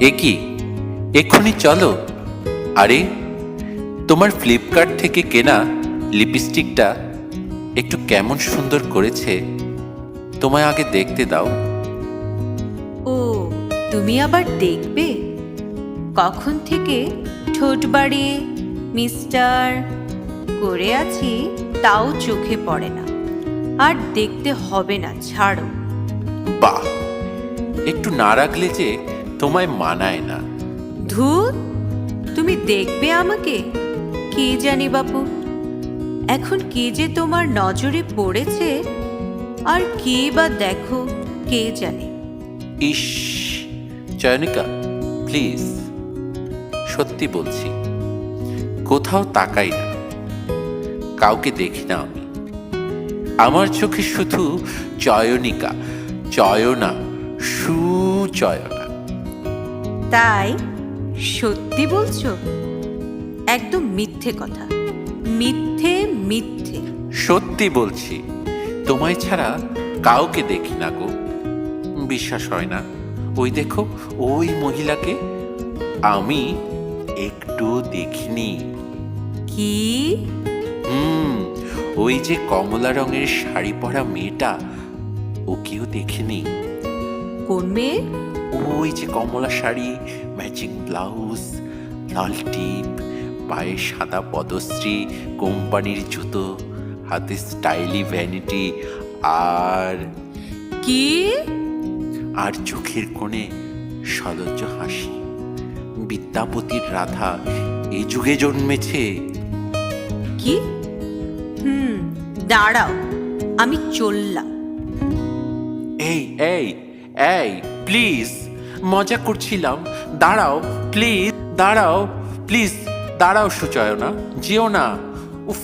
এ কি? এক্ষুনি চলো। আরে তোমার ফ্লিপকার্ট থেকে কেনা লিপস্টিকটা একটু কেমন সুন্দর করেছে তোমায় আগে দেখতে দাও। ও তুমি আবার দেখবে? কখন থেকে ঠোঁট বাড়িয়ে মিস্টার? করে আছি তাও চোখে পড়ে না। আর দেখতে হবে না ছাড়ো। বাহ! একটু না রাখলে যে তোমায় মানায় না। ধুর তুমি দেখবে আমাকে। কে জানি বাপু এখন কে যে তোমার নজরে পড়েছে আর কে বা দেখো কে জানে। ইস চয়নিকা প্লিজ সত্যি বলছি কোথাও তাকাই না। কাউকে দেখি না আমি। আমার চোখে শুধু চয়নিকা চয়না সুচয়না। তাই সত্যি বলছো? একদম মিথ্যে কথা। মিথ্যে মিথ্যে। সত্যি বলছি। তোমায় ছাড়া কাউকে দেখি না গো। বিশ্বাস হয় না। ওই দেখো ওই মহিলাকে আমি একটু দেখিনি। কি? হুম ওই যে কমলা রঙের শাড়ি পরা মেয়েটা ওকেও দেখিনি। কোন মেয়ে? ওই যে কমলা শাড়ি ম্যাচিং ব্লাউজ লাল টিপ পায়ে সাদা পদশ্রী কোম্পানির জুতো হাতে স্টাইলি ভ্যানিটি আর কি? আর চোখের কোণে সলজ্জ হাসি। বিদ্যাপতির রাধা এই যুগে জন্মেছে। কি? হুম দাঁড়াও আমি চললাম। এই এই এই প্লিজ মজা করছিলাম। দাঁড়াও প্লিজ দাঁড়াও প্লিজ দাঁড়াও সুচয়না যেও না। উফ